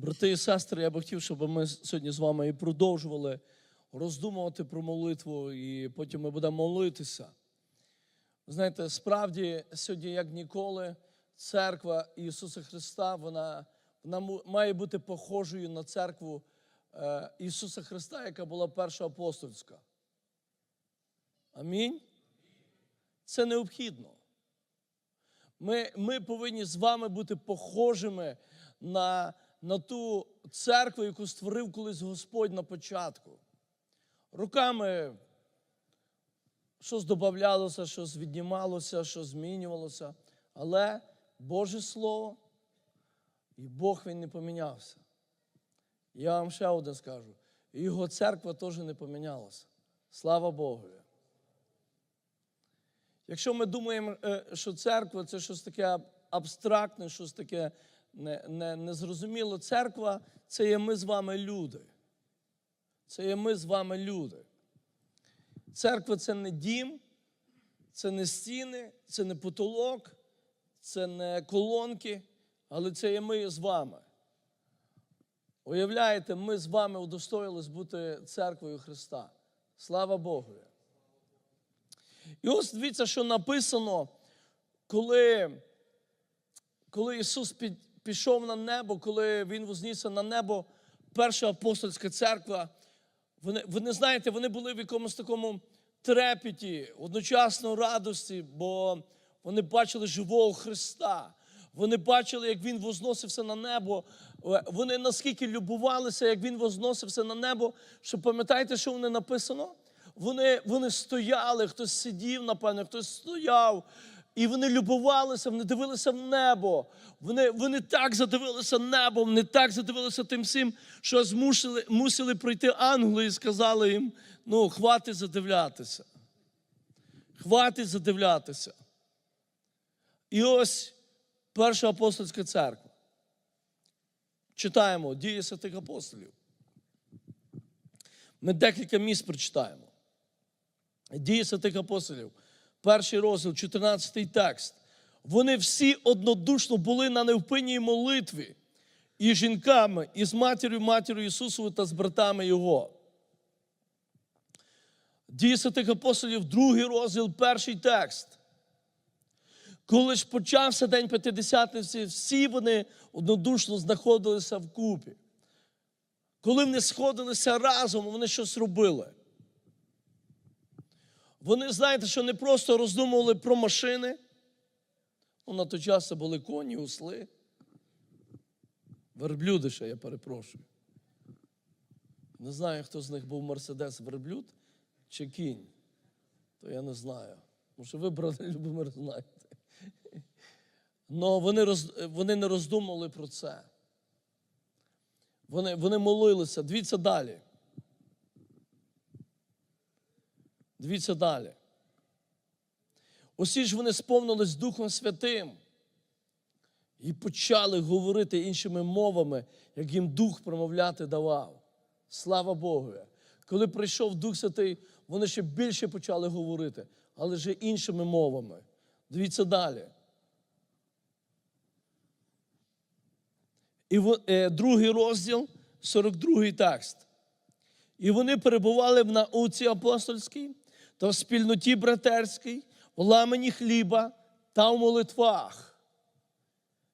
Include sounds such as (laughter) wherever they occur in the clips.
Брати і сестри, я би хотів, щоб ми сьогодні з вами і продовжували роздумувати про молитву, і потім ми будемо молитися. Знаєте, справді сьогодні, як ніколи, церква Ісуса Христа, вона, вона має бути похожою на церкву е, Ісуса Христа, яка була перша апостольська. Амінь. Це необхідно. Ми, ми повинні з вами бути похожими на, на ту церкву, яку створив колись Господь на початку. Руками щось додавалося, щось віднімалося, щось змінювалося. Але Боже Слово і Бог він не помінявся. Я вам ще один скажу. Його церква теж не помінялася. Слава Богу. Якщо ми думаємо, е, що церква це щось таке абстрактне, щось таке не- не- незрозуміле, церква це є ми з вами люди. Це є ми з вами люди. Церква це не дім, це не стіни, це не потолок, це не колонки, але це є ми з вами. Уявляєте, ми з вами удостоїлись бути церквою Христа. Слава Богу. І ось дивіться, що написано, коли, коли Ісус під, пішов на небо, коли Він вознісся на небо, перша апостольська церква, вони, вони знаєте, вони були в якомусь такому трепеті, одночасно радості, бо вони бачили живого Христа. Вони бачили, як Він возносився на небо. Е, Вони наскільки любувалися, як Він возносився на небо, що пам'ятаєте, що вони написано? Вони, вони стояли, хтось сидів, напевно, хтось стояв. І вони любувалися, вони дивилися в небо. Вони, вони так задивилися небом, вони так задивилися тим всім, що змусили, мусили прийти ангели і сказали їм: ну, хватить задивлятися. Хватить задивлятися. І ось перша апостольська церква. Читаємо дії святих апостолів. Ми декілька місць прочитаємо. Дії святих апостолів, перший розділ, 14 текст. Вони всі однодушно були на невпинній молитві і жінками, і з матір'ю, матір'ю Ісусовою та з братами Його. Дії святих апостолів, другий розділ, перший текст. Коли ж почався день П'ятидесятниці, всі вони однодушно знаходилися вкупі. Коли вони сходилися разом, вони щось робили. Вони, знаєте, що не просто роздумували про машини. Ну, на той час це були коні, осли. Верблюди ще, я перепрошую. Не знаю, хто з них був Мерседес верблюд чи кінь. То я не знаю. Може, ви, брате Любомир, знаєте. Но вони, роз, вони не роздумували про це. Вони, вони молилися. Дивіться далі. Дивіться далі. Усі ж вони сповнились Духом Святим і почали говорити іншими мовами, як їм Дух промовляти давав. Слава Богу. Коли прийшов Дух Святий, вони ще більше почали говорити, але вже іншими мовами. Дивіться далі. І е, другий розділ, 42 текст. І вони перебували в науці апостольській та в спільноті братерській, в ламані хліба та в молитвах.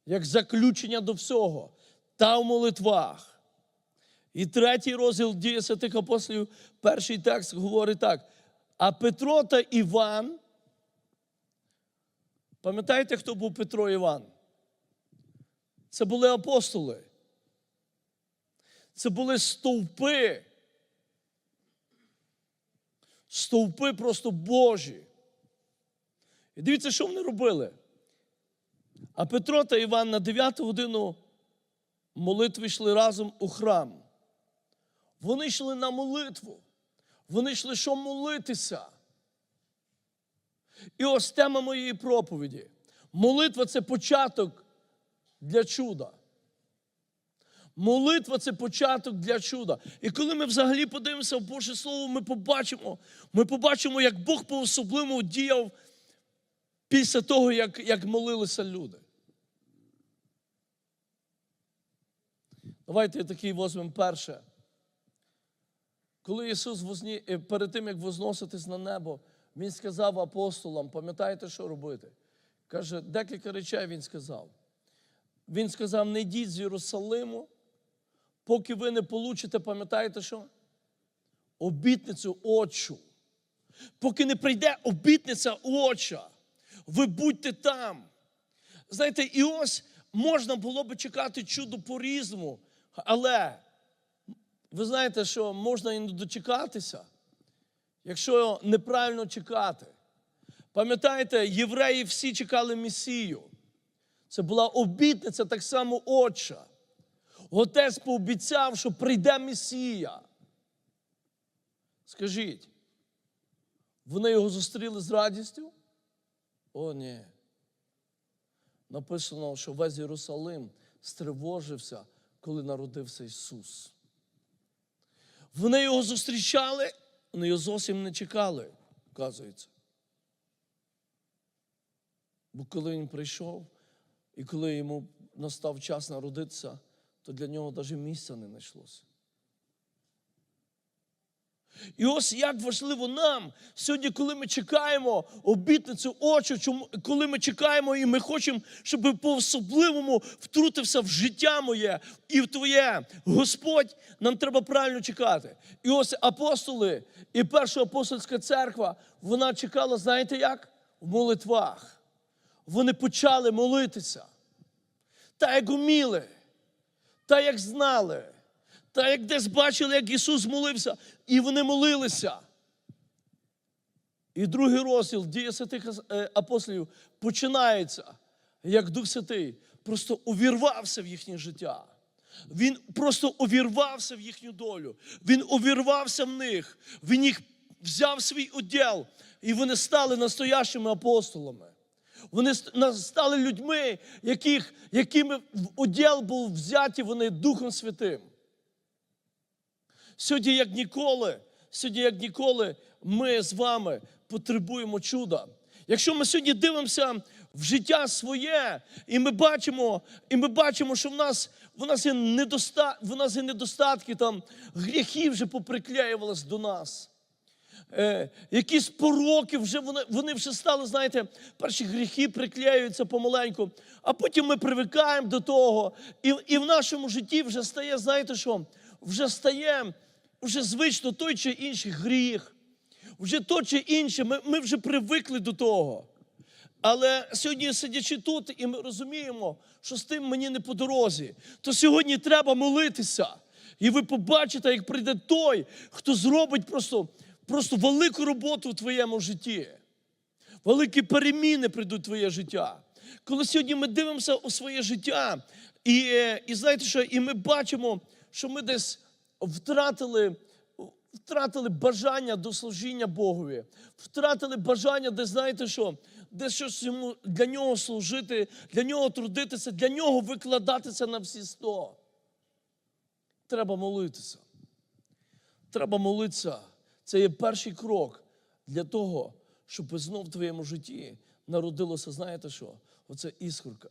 Як заключення до всього, та в молитвах. І третій розділ дії святих апостолів, перший текст говорить так. А Петро та Іван, пам'ятаєте, хто був Петро Іван? Це були апостоли. Це були стовпи. Стовпи просто Божі. І дивіться, що вони робили. А Петро та Іван на 9 годину молитви йшли разом у храм. Вони йшли на молитву. Вони йшли, що молитися. І ось тема моєї проповіді. Молитва це початок для чуда. Молитва це початок для чуда. І коли ми взагалі подивимося в Боже Слово, ми побачимо, ми побачимо, як Бог по-особливому діяв після того, як, як молилися люди. Давайте такий візьмемо перше. Коли Ісус возні, е, перед тим, як возноситись на небо, Він сказав апостолам, пам'ятаєте, що робити? Каже, декілька речей Він сказав. Він сказав: не йдіть з Єрусалиму, поки ви не получите, пам'ятаєте що? Обітницю Отчу. Поки не прийде обітниця Отча, ви будьте там. Знаєте, і ось можна було би чекати чудо по-різному, але ви знаєте, що можна і не дочекатися, якщо неправильно чекати. Пам'ятаєте, євреї всі чекали Месію. Це була обітниця так само Отча. Отець пообіцяв, що прийде Месія. Скажіть, вони його зустріли з радістю? О, ні. Написано, що весь Єрусалим стривожився, коли народився Ісус. Вони його зустрічали, вони його зовсім не чекали, вказується. Бо коли він прийшов, і коли йому настав час народитися, то для нього навіть місця не знайшлося. І ось як важливо нам сьогодні, коли ми чекаємо обітницю очі, коли ми чекаємо і ми хочемо, щоб по-особливому втрутився в життя моє і в твоє Господь, нам треба правильно чекати. І ось апостоли і перша апостольська церква, вона чекала, знаєте як? В молитвах. Вони почали молитися. Та як уміли, та як знали. Та як десь бачили, як Ісус молився, і вони молилися. І другий розділ дія святих е, апостолів починається, як Дух Святий просто увірвався в їхнє життя. Він просто увірвався в їхню долю. Він увірвався в них. Він їх взяв свій уділ, і вони стали настоящими апостолами. Вони стали людьми, яких, якими в був взяті вони Духом Святим. Сьогодні, як ніколи, сьогодні, як ніколи, ми з вами потребуємо чуда. Якщо ми сьогодні дивимося в життя своє, і ми бачимо, і ми бачимо, що в нас в нас є недоста, в нас є недостатки, там гріхи вже поприклеювались до нас. Е, якісь пороки вже вони вони вже стали, знаєте, перші гріхи приклеюються помаленьку, а потім ми привикаємо до того. І і в нашому житті вже стає, знаєте що? Вже стає вже звично той чи інший гріх, вже то чи інше, ми, ми вже привикли до того. Але сьогодні, сидячи тут, і ми розуміємо, що з тим мені не по дорозі, то сьогодні треба молитися. І ви побачите, як прийде той, хто зробить просто, просто велику роботу в твоєму житті. Великі переміни прийдуть в твоє життя. Коли сьогодні ми дивимося у своє життя, і і знаєте що, і ми бачимо, що ми десь втратили втратили бажання до служіння Богові, втратили бажання, де знаєте що, де щось йому для нього служити, для нього трудитися, для нього викладатися на всі сто. Треба молитися. Треба молитися. Це є перший крок для того, щоб знов в твоєму житті народилося, знаєте що? Оце іскорка.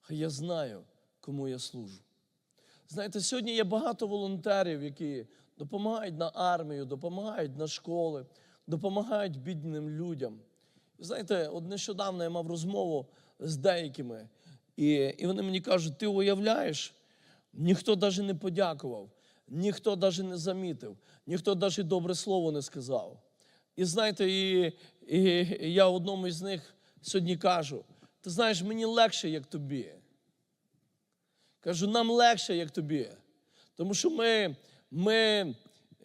Хай я знаю, кому я служу. Знаєте, сьогодні є багато волонтерів, які допомагають на армію, допомагають на школи, допомагають бідним людям. Знаєте, от нещодавно я мав розмову з деякими, і і вони мені кажуть, ти уявляєш, ніхто навіть не подякував, ніхто навіть не замітив, ніхто навіть добре слово не сказав. І знаєте, і, і я одному із них сьогодні кажу: ти знаєш, мені легше, як тобі. Кажу, нам легше, як тобі. Тому що ми ми,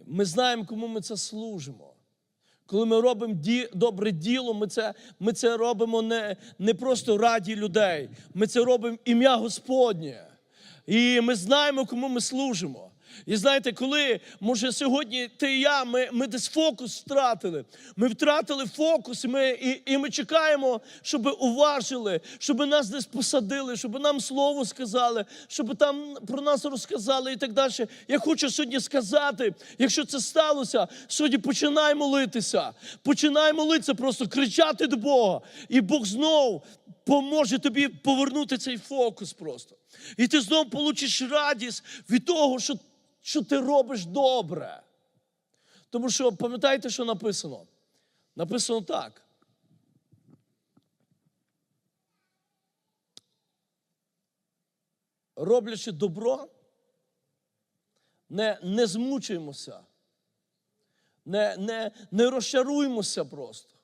ми знаємо, кому ми це служимо. Коли ми робимо ді, добре діло, ми це ми це робимо не, не просто раді людей. Ми це робимо ім'я Господнє. І ми знаємо, кому ми служимо. І знаєте, коли, може, сьогодні ти і я, ми ми десь фокус втратили. Ми втратили фокус, і ми і, і ми чекаємо, щоб уважили, щоб нас десь посадили, щоб нам слово сказали, щоб там про нас розказали і так далі. Я хочу сьогодні сказати, якщо це сталося, сьогодні починай молитися. Починай молитися, просто кричати до Бога. І Бог знов поможе тобі повернути цей фокус просто. І ти знову получиш радість від того, що, що ти робиш добре. Тому що пам'ятаєте, що написано? Написано так. Роблячи добро, не, не змучуємося, не, не, не розчаруємося просто.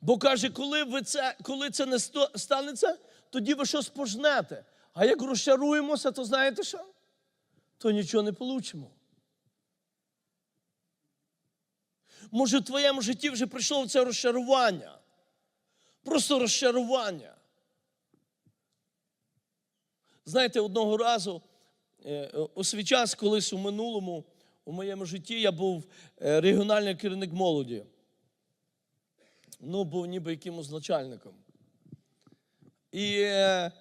Бо каже, коли, ви це, коли це не станеться, тоді ви щось пожнете. А як розчаруємося, то знаєте що? То нічого не получимо. Може, в твоєму житті вже прийшло це розчарування. Просто розчарування. Знаєте, одного разу е, у свій час, колись у минулому, у моєму житті, я був е, регіональний керівник молоді. Ну, був ніби якимось начальником. І, е,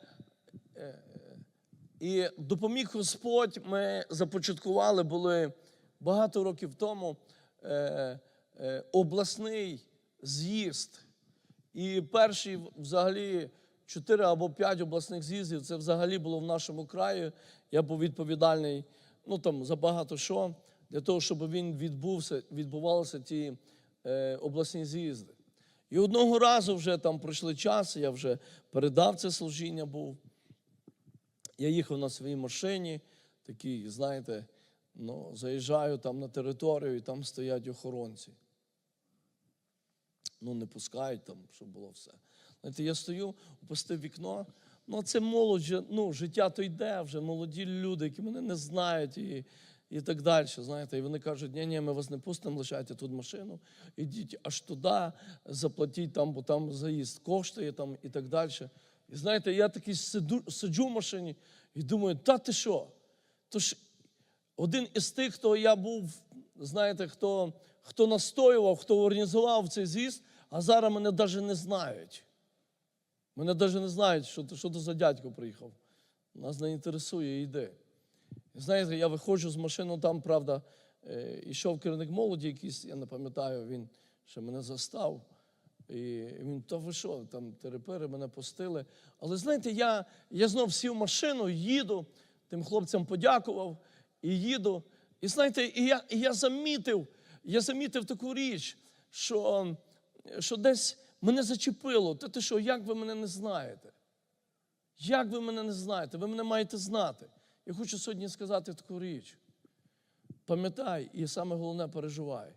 і допоміг Господь, ми започаткували, були багато років тому е, е, обласний з'їзд. І перші взагалі чотири або п'ять обласних з'їздів це взагалі було в нашому краї. Я був відповідальний ну, там, за багато що, для того, щоб він відбувся, відбувалися ті е, обласні з'їзди. І одного разу вже там пройшли час, я вже передав це служіння був. Я їхав на своїй машині, такий, знаєте, ну, заїжджаю там на територію, і там стоять охоронці. Ну, не пускають там, щоб було все. Знаєте, я стою, опустив вікно. Ну, це молодь, ну, життя то йде вже, молоді люди, які мене не знають і, і так далі. Знаєте, і вони кажуть, ні, ні, ми вас не пустимо, лишайте тут машину, ідіть аж туди, заплатіть там, бо там заїзд коштує там і так далі. І знаєте, я такий сиду, сиджу в машині і думаю, та ти що? Тож один із тих, хто я був, знаєте, хто, хто настоював, хто організував цей з'їзд, а зараз мене навіть не знають. Мене навіть не знають, що, що то за дядько приїхав. Нас не інтересує, йди. І знаєте, я виходжу з машини, там, правда, е, йшов керівник молоді якийсь, я не пам'ятаю, він ще мене застав. І він, то ви що, там терепери мене пустили. Але знаєте, я, я знов сів в машину, їду, тим хлопцям подякував і їду. І знаєте, і я, і я замітив, я замітив таку річ, що, що десь мене зачепило. Та ти що, як ви мене не знаєте? Як ви мене не знаєте? Ви мене маєте знати. Я хочу сьогодні сказати таку річ. Пам'ятай, і саме головне переживай,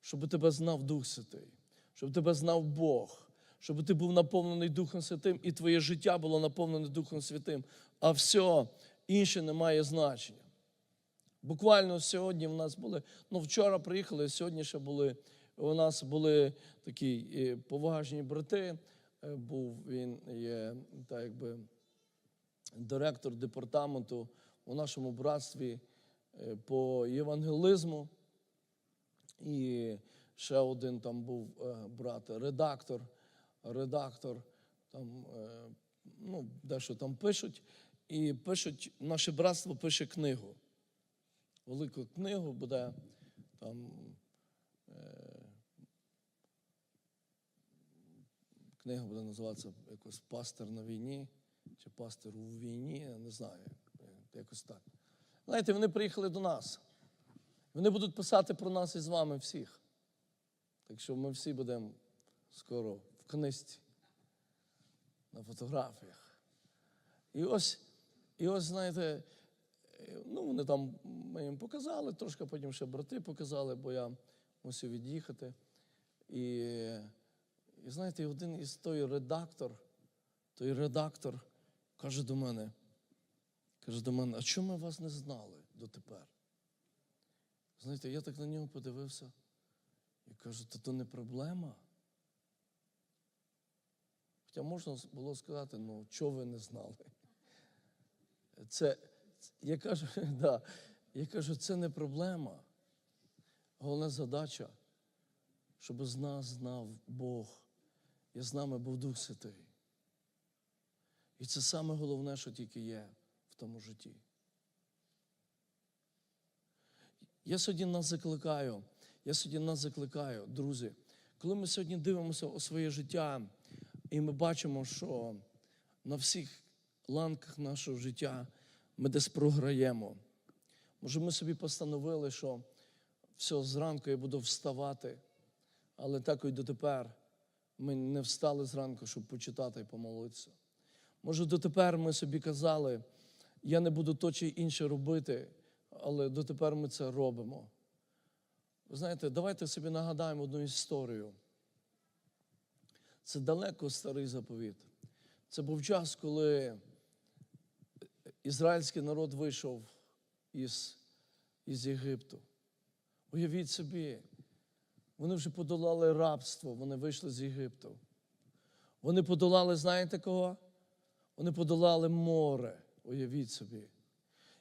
щоб тебе знав Дух Святий, щоб тебе знав Бог, щоб ти був наповнений Духом Святим, і твоє життя було наповнене Духом Святим, а все інше не має значення. Буквально сьогодні в нас були, ну вчора приїхали, сьогодні ще були. У нас були такі е, поважні брати. Е, Був він є так якби директор департаменту у нашому братстві е, по євангелизму. І ще один там був е, брат, редактор, редактор, там, е, ну, дещо там пишуть. І пишуть, наше братство пише книгу. Велику книгу буде там. е, Книга буде називатися якось Пастир на війні чи Пастир у війні, я не знаю. Якось так. Знаєте, вони приїхали до нас. Вони будуть писати про нас із вами всіх. Так що ми всі будемо скоро в книжці, на фотографіях. І ось, і ось, знаєте, ну, вони там ми їм показали, трошки потім ще брати показали, бо я мусив від'їхати. І, і знаєте, один із той редактор, той редактор каже до мене, каже до мене, а чому ми вас не знали дотепер? Знаєте, я так на нього подивився і кажу, то то не проблема. Хоча можна було сказати, ну, чого ви не знали? (laughs) Це, я кажу, (laughs) да, я кажу, це не проблема. Головна задача, щоб з нас знав Бог, і з нами був Дух Святий. І це саме головне, що тільки є в тому житті. Я сьогодні нас закликаю, я сьогодні нас закликаю, друзі, коли ми сьогодні дивимося у своє життя, І ми бачимо, що на всіх ланках нашого життя ми десь програємо. Може, ми собі постановили, що все, зранку я буду вставати, але так і дотепер ми не встали зранку, щоб почитати і помолитися. Може, дотепер ми собі казали, я не буду то чи інше робити, але дотепер ми це робимо. Ви знаєте, давайте собі нагадаємо одну історію. Це далеко старий заповіт. Це був час, коли ізраїльський народ вийшов із, із Єгипту. Уявіть собі, вони вже подолали рабство, вони вийшли з Єгипту. Вони подолали, знаєте кого? Вони подолали море, уявіть собі.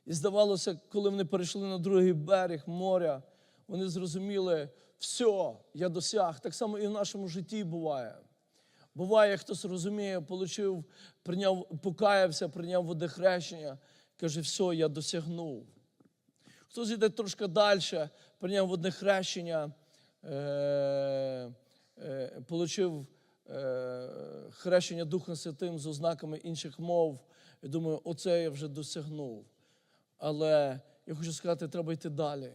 І здавалося, коли вони перейшли на другий берег моря, вони зрозуміли, все, я досяг. Так само і в нашому житті буває. Буває, хтось розуміє, получив, прийняв, покаявся, прийняв водохрещення, каже, все, я досягнув. Хтось йде трошки далі, прийняв водне хрещення, е, е, е, хрещення Духом Святим з ознаками інших мов. І думаю, оце я вже досягнув. Але я хочу сказати, треба йти далі.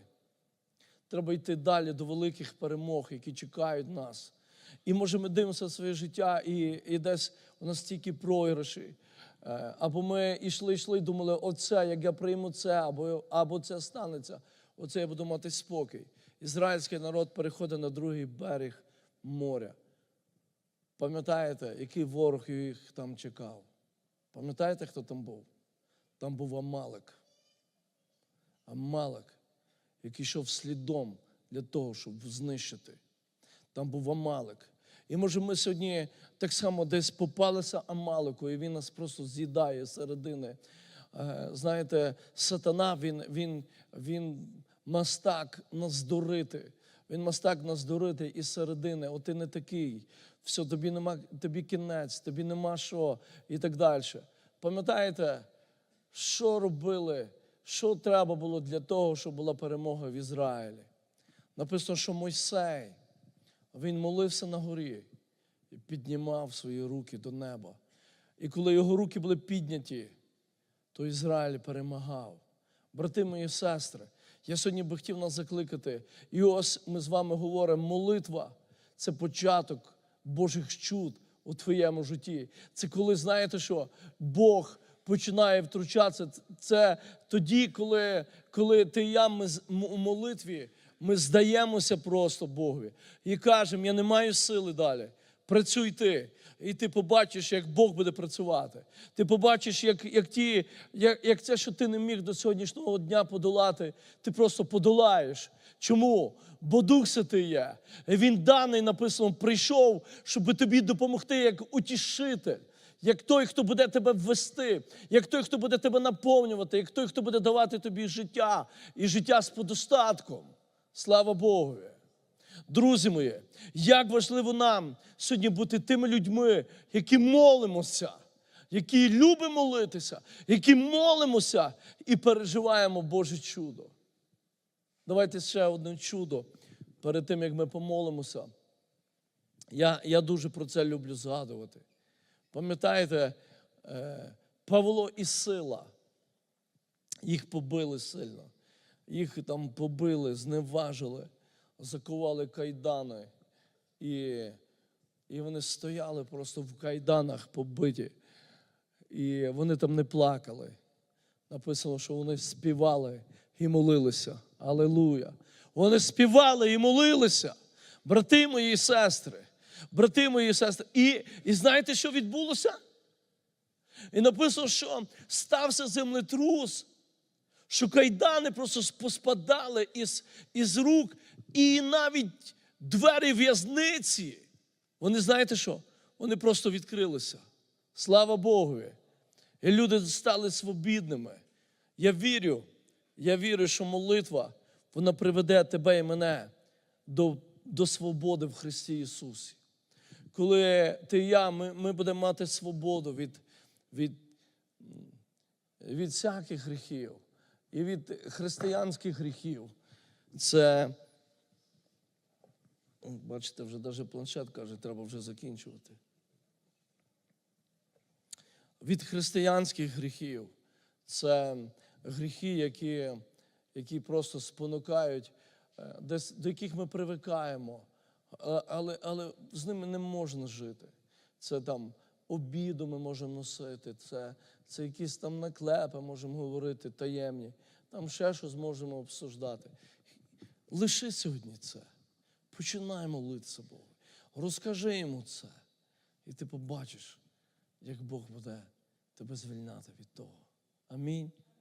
Треба йти далі до великих перемог, які чекають нас. І може ми дивимося своє життя, і, і десь у нас стільки програші. Е, Або ми йшли, йшли, і думали, оце, як я прийму це, або, або це станеться, оце я буду мати спокій. Ізраїльський народ переходить на другий берег моря. Пам'ятаєте, який ворог їх там чекав? Пам'ятаєте, хто там був? Там був Амалик. Амалик, який йшов слідом для того, щоб знищити. Там був Амалик. І може ми сьогодні так само десь попалися Амалику, і він нас просто з'їдає середини. Е, Знаєте, сатана, він, він, він мастак нас дурити. Він мастак нас дурити із середини. От ти не такий. Все, тобі нема, тобі кінець, тобі нема що і так далі. Пам'ятаєте, що робили, що треба було для того, щоб була перемога в Ізраїлі? Написано, що Мойсей, він молився на горі і піднімав свої руки до неба. І коли його руки були підняті, то Ізраїль перемагав. Брати мої сестри, я сьогодні би хотів нас закликати. І ось ми з вами говоримо, молитва це початок Божих чуд у твоєму житті. Це коли, знаєте що, Бог починає втручатися. Це тоді, коли, коли ти і я ми у молитві, ми здаємося просто Богові і кажемо, я не маю сили далі. Працюй ти. І ти побачиш, як Бог буде працювати. Ти побачиш, як, як, ті, як, як це, що ти не міг до сьогоднішнього дня подолати, ти просто подолаєш. Чому? Бо Дух Святий є. Він даний написано, прийшов, щоб тобі допомогти як утішитель, як той, хто буде тебе ввести, як той, хто буде тебе наповнювати, як той, хто буде давати тобі життя і життя з подостатком. Слава Богу. Друзі мої, як важливо нам сьогодні бути тими людьми, які молимося, які любимо молитися, які молимося і переживаємо Боже чудо. Давайте ще одне чудо перед тим, як ми помолимося. Я, я дуже про це люблю згадувати. Пам'ятаєте, е, Павло і Сила, їх побили сильно, їх там побили, зневажили, закували кайдани. І, і вони стояли просто в кайданах побиті. І вони там не плакали. Написано, що вони співали і молилися. Алелуя. Вони співали і молилися. Брати мої і сестри. Брати мої сестри. І, і знаєте, що відбулося? І написано, що стався землетрус, що кайдани просто поспадали із, із рук, і навіть двері в'язниці. Вони знаєте що? Вони просто відкрилися. Слава Богу. І люди стали свобідними. Я вірю, я вірю, що молитва вона приведе тебе і мене до, до свободи в Христі Ісусі. Коли ти і я, ми, ми будемо мати свободу від, від, від всяких гріхів і від християнських гріхів. Це, бачите, вже навіть планшет каже, треба вже закінчувати. від християнських гріхів. Це гріхи, які, які просто спонукають, е, до яких ми привикаємо, але, але з ними не можна жити. Це там обіду ми можемо носити, це, це якісь там наклепи можемо говорити таємні, там ще щось можемо обсуждати. Лиши сьогодні це. Починай молитися Богу. Розкажи йому це. І ти побачиш, як Бог буде тебе звільняти від того. Амінь.